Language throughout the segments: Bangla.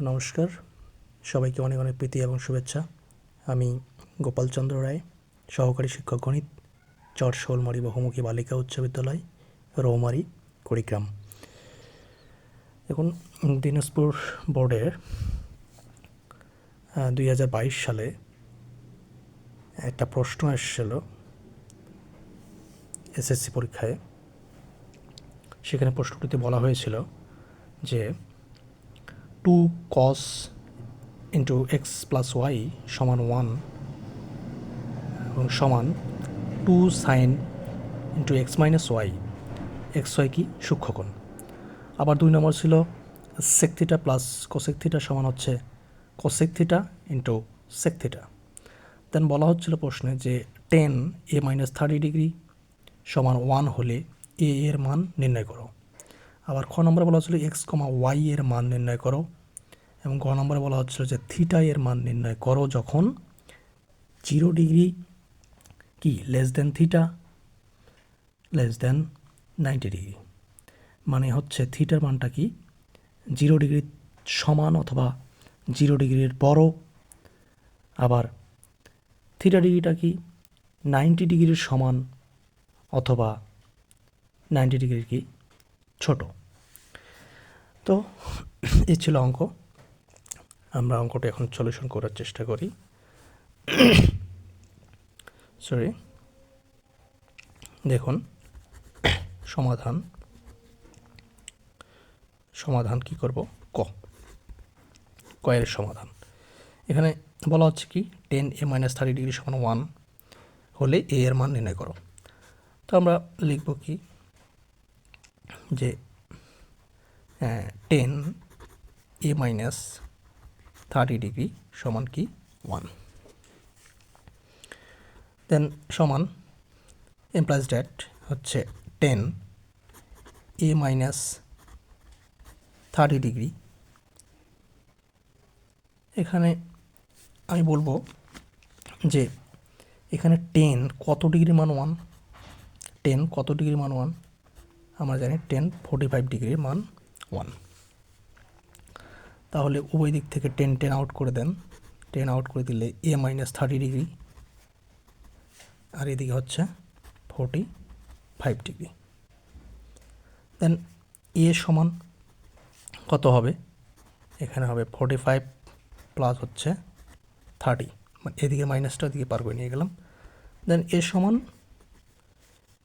নমস্কার। সবাইকে অনেক অনেক প্রীতি এবং শুভেচ্ছা। আমি গোপালচন্দ্র রায়, সহকারী শিক্ষক গণিত, চর শোলমারি বহুমুখী বালিকা উচ্চ বিদ্যালয়, রৌমারি, কুড়িগ্রাম। এখন দিনাজপুর বোর্ডের দুই হাজার বাইশ সালে একটা প্রশ্ন এসেছিল এসএসসি পরীক্ষায়। সেখানে প্রশ্নটিতে বলা হয়েছিল যে two cos into x plus y সমান ওয়ান এবং সমান two sine into x minus y x y কি সূক্ষ্মকোণ। আবার দুই নম্বর ছিল sec theta plus cosec theta সমান হচ্ছে cosec theta into sec theta then বলা হচ্ছিল প্রশ্নে যে tan A minus thirty degree সমান ওয়ান হলে এ এর মান নির্ণয় করো। আবার খ নম্বরে বলা হচ্ছিল এক্স কমা ওয়াই এর মান নির্ণয় করো। এবং গ নম্বরে বলা হচ্ছিল যে থিটা এর মান নির্ণয় করো যখন জিরো ডিগ্রি কি? Less than theta, less than ninety degree. মানে হচ্ছে থিটার মানটা কি? জিরো ডিগ্রির সমান অথবা জিরো ডিগ্রির বড়। আবার থিটা ডিগ্রিটা কি? নাইনটি ডিগ্রির সমান অথবা নাইনটি ডিগ্রির কি? ছোট। তো এই ছিল অঙ্ক। আমরা অঙ্কটা এখন সলিউশন করার চেষ্টা করি। সরি দেখুন, সমাধান সমাধান কি করব? ক। কয়ের সমাধান। এখানে বলা হচ্ছে কি tan A minus thirty degree সমান ওয়ান হলে এ এর মান নির্ণয় করো। তো আমরা লিখব কি, যে tan A minus thirty degree সমান কি? ওয়ান দেন সমান এমপ্লাইজ ড্যাট হচ্ছে tan A minus thirty degree এখানে আমি বলব যে এখানে টেন কত ডিগ্রি মান ওয়ান টেন কত ডিগ্রি মান ওয়ান আমরা জানি টেন ফোর্টি ফাইভ ডিগ্রির মান ওয়ান তাহলে উভয় দিক থেকে টেন টেন আউট করে দেন। টেন আউট করে দিলে এ মাইনাস থার্টি ডিগ্রি আর এদিকে হচ্ছে forty five degree then A সমান কত হবে? এখানে হবে ফোর্টি ফাইভ প্লাস হচ্ছে থার্টি মানে এদিকে মাইনাসটা দিকে পার করে নিয়ে গেলাম। দেন এ সমান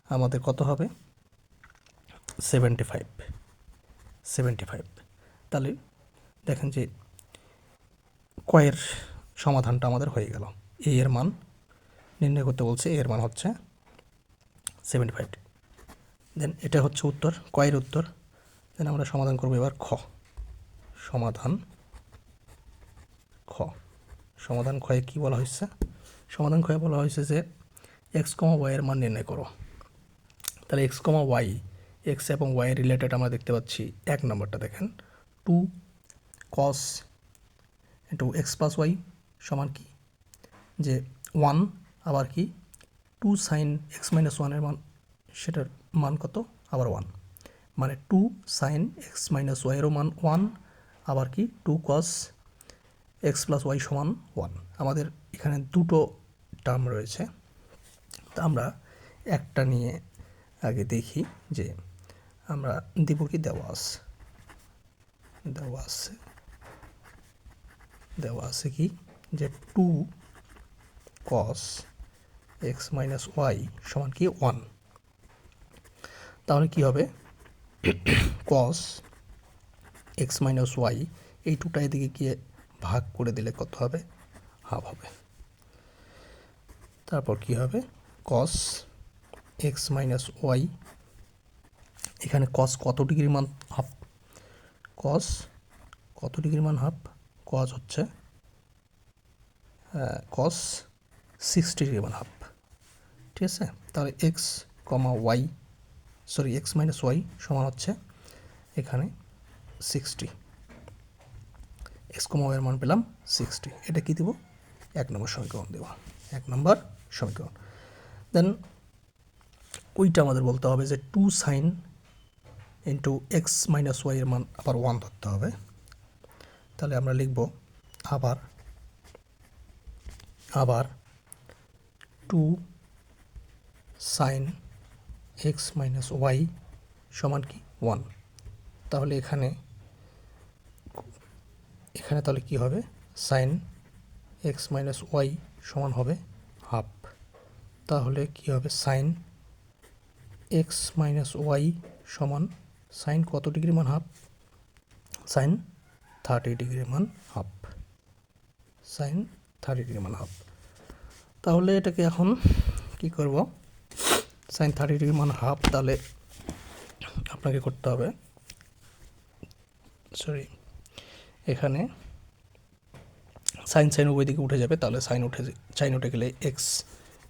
আমাদের কত হবে? সেভেন্টি ফাইভ সেভেন্টি ফাইভ তাহলে দেখেন যে কয়ের সমাধানটা আমাদের হয়ে গেল। এ এর মান নির্ণয় করতে বলছে এর মান হচ্ছে সেভেন্টি ফাইভ দেন এটা হচ্ছে উত্তর, কয়ের উত্তর। দেন আমরা সমাধান করব এবার খ। সমাধান খ। সমাধান ক্ষয়ে কী বলা হয়েছে? সমাধান ক্ষয়ে বলা হয়েছে যে এক্স কমা ওয়াইয়ের মান নির্ণয় করো। তাহলে এক্স কমা ওয়াই এক্স এবং ওয়াই রিলেটেড আমরা দেখতে পাচ্ছি এক নম্বরটা দেখেন। Two cos into x plus y সমান কি? যে ওয়ান আবার কি? টু সাইন এক্স মাইনাস ওয়ানের মান, সেটার মান কত? আবার ওয়ান মানে টু সাইন এক্স মাইনাস ওয়াইয়েরও মান ওয়ান আবার কি? Two cos x plus y সমান ওয়ান আমাদের এখানে দুটো টার্ম রয়েছে। তা আমরা একটা নিয়ে আগে দেখি যে আমরা দিব কি দেওয়া আছে দেওয়া আছে কি? যে two cos x minus y সমান কি? ওয়ান তাহলে কি হবে? কস এক্স মাইনাস ওয়াই এই টুটা এদিকে গিয়ে ভাগ করে দিলে কত হবে? হাফ হবে। তারপর কি হবে? কস এক্স মাইনাস ওয়াই এখানে কস কত ডিগ্রি মান হাফ কস কত ডিগ্রি মান হাফ কস হচ্ছে কস সিক্সটি ডিগ্রি মান হাফ ঠিক আছে? তাহলে x comma y sorry x minus y সমান হচ্ছে এখানে সিক্সটি এক্স কমা ওয়াইয়ের মান পেলাম সিক্সটি এটা কী দেবো? এক নম্বর সমীকরণ দেবো। এক নম্বর সমীকরণ। দেন ওইটা আমাদের বলতে হবে যে two sine into x minus ওয়াইয়ের মান আবার ওয়ান ধরতে হবে। তাহলে আমরা লিখব আবার আবার two sine x minus y সমান কি? ওয়ান তাহলে এখানে এখানে তাহলে কি হবে? সাইন এক্স মাইনাস ওয়াই সমান হবে হাফ তাহলে কি হবে? সাইন এক্স মাইনাস ওয়াই সমান সাইন কত ডিগ্রি মান হাফ সাইন থার্টি ডিগ্রি মান হাফ সাইন থার্টি ডিগ্রি মান হাফ তাহলে এটাকে এখন কি করব? সাইন থার্টি ডিগ্রি মান হাফ তাহলে আপনাকে করতে হবে সরি এখানে সাইন সাইন উভয় দিকে উঠে যাবে, তাহলে সাইন উঠে সাইন উঠে গেলে এক্স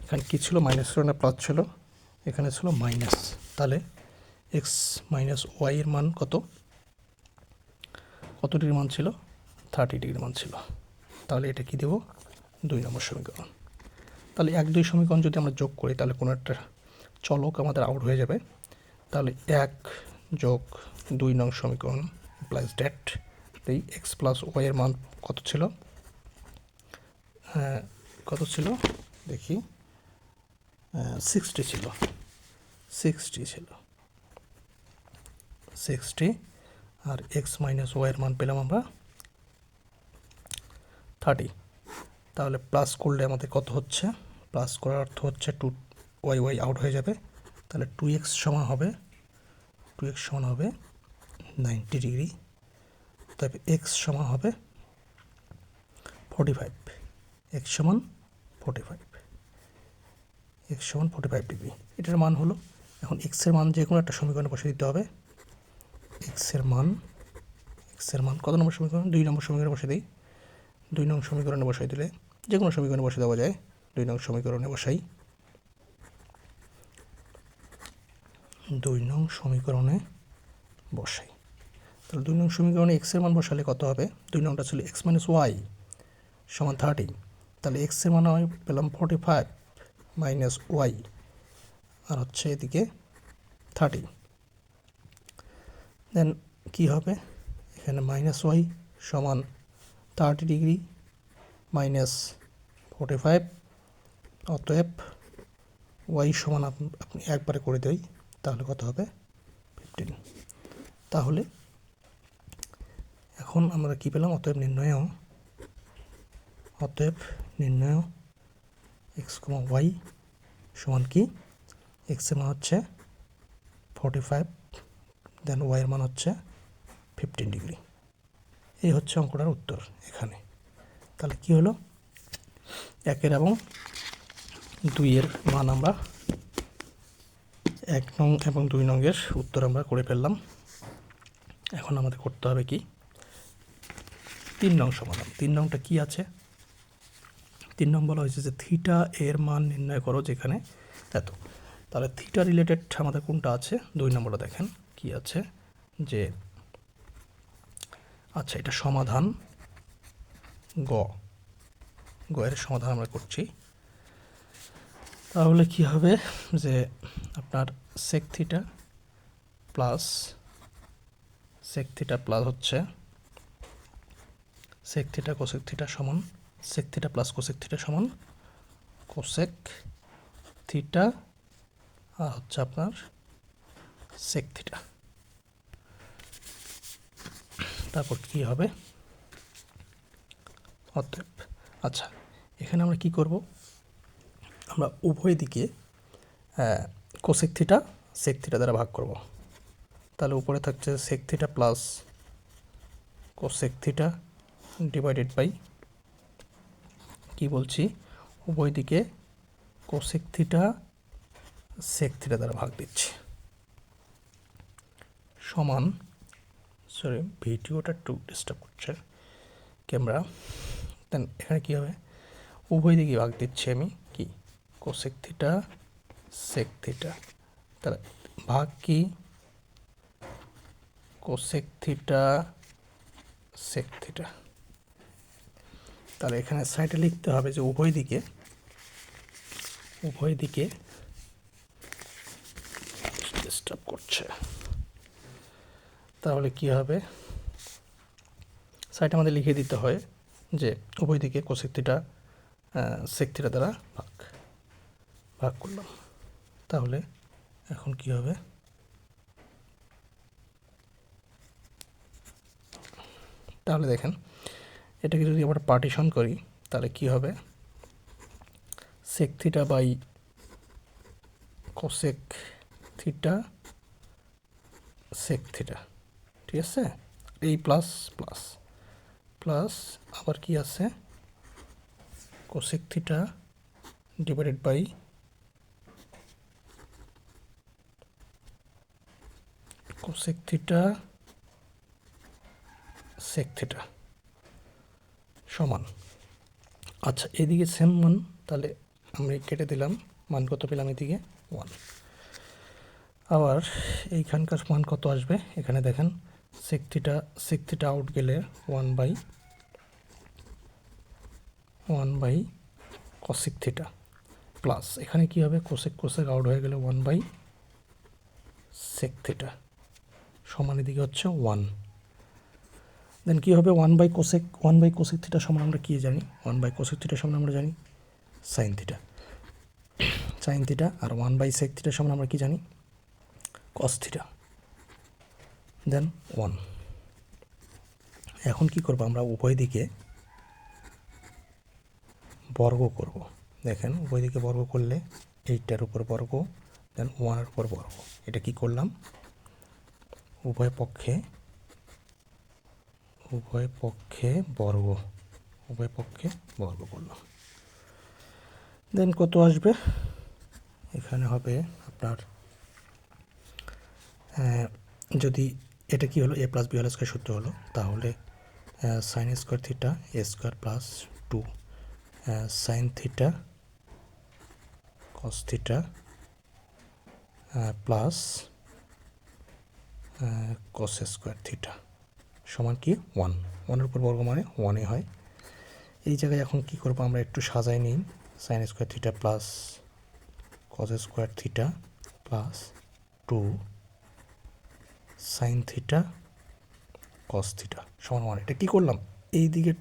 এখানে কী ছিল? মাইনাস ছিল না প্লাস ছিল? এখানে ছিল মাইনাস তাহলে এক্স মাইনাস ওয়াই এর মান কত? কত ডিগ্রি মান ছিল? থার্টি ডিগ্রি মান ছিল। তাহলে এটা কি দেব? দুই নম্বর সমীকরণ। তাহলে এক দুই সমীকরণ যদি আমরা যোগ করি, তাহলে কোনো একটা চলক আমাদের আউট হয়ে যাবে। তাহলে এক যোগ দুই নং সমীকরণ প্লাস ড্যাট এই এক্স প্লাস ওয়াইয়ের মান কত ছিল? হ্যাঁ কত ছিল? দেখি। সিক্সটি ছিল। সিক্সটি ছিল। সিক্সটি আর এক্স মাইনাস ওয়াইয়ের মান পেলাম আমরা থার্টি তাহলে প্লাস করলে আমাদের কত হচ্ছে? প্লাস করার অর্থ হচ্ছে টু ওয়াই ওয়াই আউট হয়ে যাবে। তাহলে টু এক্স সমান হবে টু এক্স সমান হবে নাইনটি ডিগ্রি তবে এক্স সমান হবে ফর্টি ফাইভ এক্স সমান ফর্টি ফাইভ এক্স সমান ফর্টি ফাইভ ডিগ্রি এটার মান হলো, এখন এক্সের মান যে কোনো একটা সমীকরণে বসে দিতে হবে। এক্সের মান এক্সের মান কত নম্বর সমীকরণ? দুই নম্বর সমীকরণে বসে দিই। দুই নং সমীকরণে বসাই দিলে যে কোনো সমীকরণে বসে দেওয়া যায়। দুই নং সমীকরণে বসাই। দুই নং সমীকরণে বসাই। তাহলে দুই নং সমীকরণে এক্সের মান বসালে কত হবে? দুই নংটা ছিল এক্স মাইনাস ওয়াই সমান থার্টি। তাহলে এক্সের মান আমি পেলাম ফর্টি ফাইভ মাইনাস ওয়াই। আর হচ্ছে এদিকে থার্টি। দেন কী হবে? এখানে মাইনাস ওয়াই সমান thirty degree minus forty five অতএব ওয়াই সমান আপ- আপনি একবারে করে দেই, তাহলে কত হবে? ফিফটিন তাহলে এখন আমরা কী পেলাম? অতএব নির্ণয় অতএব নির্ণয় এক্স কমা ওয়াই সমান কি? এক্সের মান হচ্ছে ফর্টি ফাইভ দেন ওয়াইয়ের মান হচ্ছে ফিফটিন ডিগ্রি এই হচ্ছে অঙ্কটার উত্তর এখানে। তাহলে কি হলো? একের এবং দুইয়ের মান আমরা এক নং এবং দুই নংয়ের উত্তর আমরা করে ফেললাম। এখন আমাদের করতে হবে কি? তিন নং সমাধান। তিন নংটা কি আছে? তিন নং বলা হয়েছে যে থিটা এর মান নির্ণয় করো যেখানে এত। তাহলে থিটা রিলেটেড আমাদের কোনটা আছে? দুই নম্বরটা দেখেন। কি আছে? যে আচ্ছা এটা সমাধান গ। গ এর সমাধান আমরা করছি। তাহলে কি হবে? যে, আপনার sec theta plus sec theta plus হচ্ছে সেক থিটা কোসেক থিটা সমান sec theta plus cosec theta সমান কোসেক থিটা আর হচ্ছে আপনার সেক থিটা তারপর কি হবে? অতএব আচ্ছা এখানে আমরা কি করব? আমরা উভয় দিকে কোসেক থিটা সেক থিটা দ্বারা ভাগ করব। তাহলে উপরে থাকছে sec theta plus cosec theta divided by কি বলছি? উভয় দিকে কোসেক থিটা সেক থিটা দ্বারা ভাগ দিচ্ছি। সমান সরি ভিডিওটা একটু ডিস্টার্ব করছে। ক্যামেরা দেন এখানে কী হবে? উভয় দিকে ভাগ দিচ্ছি আমি। কি? কোসেক থিটা সেক থিটা তাহলে ভাগ কি? কোসেক থিটা সেক থিটা তাহলে এখানে সাইডে লিখতে হবে যে উভয় দিকে উভয় দিকে ডিস্টার্ব করছে। তাহলে কি হবে? সাইডে আমাদের লিখে দিতে হয় যে উভয় দিকে কোসেক থিটা দ্বারা ভাগ ভাগ করলাম। তাহলে এখন কি হবে? তাহলে দেখেন, এটাকে যদি আমরা পার্টিশন করি, তাহলে কি হবে? Sec theta by cosec theta sec theta ঠিক আছে? এই প্লাস প্লাস প্লাস আবার কি আছে? Cosec theta divided by cosec theta sec theta সমান। আচ্ছা এদিকে সেম মান তাহলে আমি কেটে দিলাম, মান কত পেলাম এদিকে? ওয়ান আবার এইখানকার মান কত আসবে? এখানে দেখেন sec theta sec theta out গেলে one by one by cosec theta plus এখানে কি হবে? কোসেক কোসেক আউট হয়ে গেলে ওয়ান বাই সেক থিটা সমান এদিকে হচ্ছে ওয়ান দেন কী হবে? One by cosec one by cosec theta সমান আমরা কী জানি? ওয়ান বাই কোসেক থিটা সমান আমরা জানি সাইন থিটা সাইন থিটা আর ওয়ান বাই সেক থিটা সমান আমরা কী জানি? কস থিটা দেন ওয়ান এখন কি করব? আমরা উভয় দিকে বর্গ করব। দেখেন, উভয় দিকে বর্গ করলে এইটার উপর বর্গ দেন ওয়ানের উপর বর্গ। এটা কি করলাম? উভয় পক্ষে উভয় পক্ষে বর্গ, উভয় পক্ষে বর্গ করলাম। দেন কত আসবে? এখানে হবে আপনার যদি এটা কি হলো? এ প্লাস বি হল স্কোয়ার সূত্র হলো। তাহলে sine square theta a square plus two sine theta cos theta plus cos square theta সমান কি? ওয়ান ওয়ানের উপর বর্গ মানে ওয়ানই হয়। এই জায়গায় এখন কি করব? আমরা একটু সাজাই নিই। Sine square theta plus cos square theta plus two sine theta cos theta সমান ওয়ান এটা কী করলাম? এই দিকে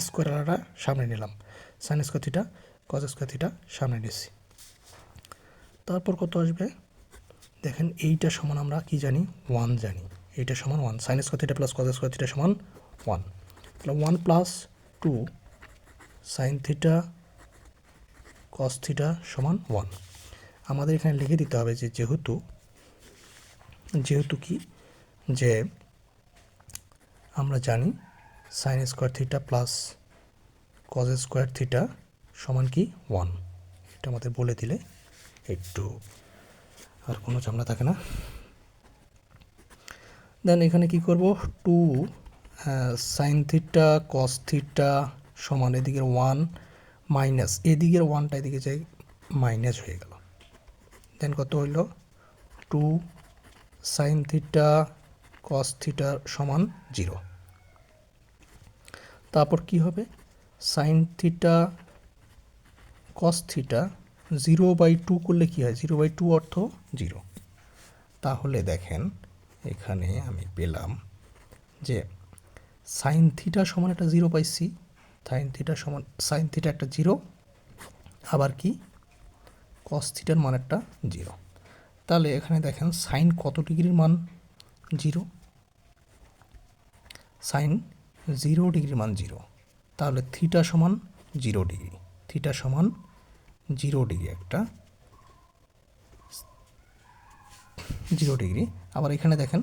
স্কোয়ার সামনে নিলাম। Sine square theta cos square theta সামনে নিয়েছি। তারপর কত আসবে? দেখেন এইটা সমান আমরা কি জানি? ওয়ান জানি। এইটা সমান one sine square theta plus cos square theta সমান ওয়ান তাহলে one plus two sine theta cos theta সমান ওয়ান আমাদের এখানে লিখে দিতে হবে যে যেহেতু যেহেতু কি? যে আমরা জানি sine square theta plus cos square theta সমান কি? ওয়ান এটা আমাদের বলে দিলে একটু আর কোনো ঝামেলা থাকে না। দেন এখানে কি করব? Two sine theta cos theta সমান এদিকের ওয়ান মাইনাস এদিকের ওয়ানটা এদিকে যাই মাইনাস হয়ে গেল। দেন কত হইল? Two sine theta cos theta সমান জিরো তারপর কি হবে? Sine theta cos theta zero by two করলে কী হয়? জিরো বাই টু অর্থ জিরো তাহলে দেখেন, এখানে আমি পেলাম যে সাইন থিটা সমান একটা জিরো পাইছি সাইন থিটা সমান সাইন থিটা একটা জিরো আবার কি? কস থিটার মান একটা জিরো তাহলে এখানে দেখেন সাইন কত ডিগ্রির মান? জিরো। সাইন জিরো ডিগ্রির মান জিরো। তাহলে থিটা সমান জিরো ডিগ্রি। থিটা সমান জিরো ডিগ্রি একটা জিরো ডিগ্রি। আবার এখানে দেখেন,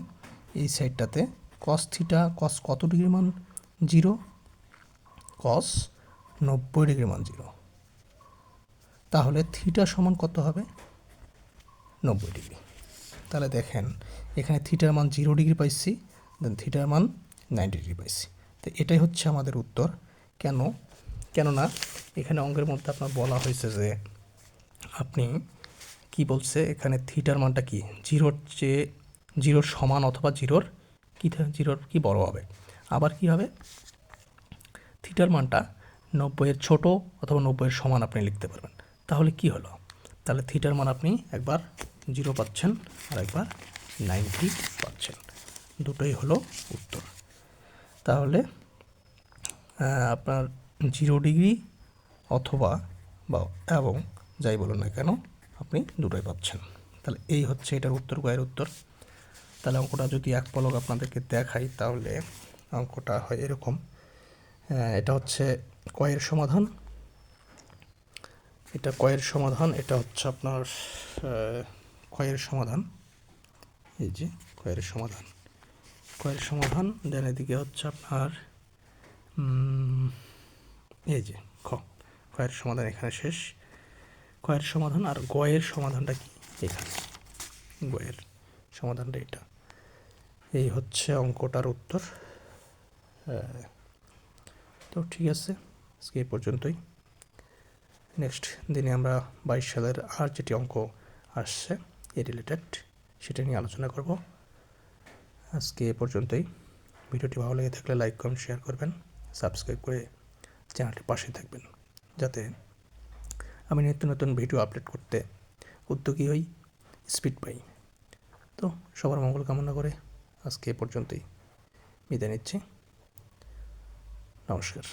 এই সাইডটাতে কস থিটা কস কত ডিগ্রি মান জিরো? কস নব্বই ডিগ্রি মান জিরো। তাহলে থিটা সমান কত হবে? নব্বই ডিগ্রি। তাহলে দেখেন, এখানে থিটার মান জিরো ডিগ্রি পাইছি দেন থিটার মান নাইনটি ডিগ্রি পাইছি। তো এটাই হচ্ছে আমাদের উত্তর। কেন? কেননা এখানে অঙ্কের মধ্যে আপনার বলা হয়েছে যে আপনি কি বলছে, এখানে থিটার মানটা কি? জিরোর চেয়ে জিরোর সমান অথবা জিরোর কি জিরোর কি বড় হবে? আবার কি হবে? থিটার মানটা নব্বইয়ের ছোট অথবা নব্বইয়ের সমান আপনি লিখতে পারবেন। তাহলে কি হলো? তাহলে থিটার মান আপনি একবার জিরো পাচ্ছেন আর একবার নাইনটি পাচ্ছেন। দুটোই হলো উত্তর। তাহলে আপনার জিরো ডিগ্রি অথবা বা এবং যাই বলুন না কেন, আপনি দুটোই পাচ্ছেন। তাহলে এই হচ্ছে এটার উত্তর গয়ের উত্তর। তাহলে অঙ্কটা যদি এক পলক আপনাদেরকে দেখাই, তাহলে অঙ্কটা হয় এরকম। এটা হচ্ছে কয়ের সমাধান। এটা কয়ের সমাধান, এটা হচ্ছে আপনার কয়ের সমাধান। এই যে কয়ের সমাধান। কয়ের সমাধান দেন এদিকে হচ্ছে আপনার এই যে খ। কয়ের সমাধান এখানে শেষ। কয়ের সমাধান আর গয়ের সমাধানটা কি? এখানে। গয়ের সমাধানটা এটা। এই হচ্ছে অঙ্কটার উত্তর। আহ, তো ঠিক আছে আজকে এই পর্যন্তই। নেক্সট দিনে আমরা বাইশ সালের আর যেটি অঙ্ক আসছে এ রিলেটেড সেটা নিয়ে আলোচনা করব। আজকে এ পর্যন্তই। ভিডিওটি ভালো লেগে থাকলে লাইক কমেন্ট শেয়ার করবেন। সাবস্ক্রাইব করে চ্যানেলটির পাশে থাকবেন। যাতে আমি নিত্য নতুন ভিডিও আপলোড করতে উদ্যোগী হই স্পিড পাই। তো সবার মঙ্গল কামনা করে আজকে এ পর্যন্তই। বিদায় নিচ্ছি। নমস্কার।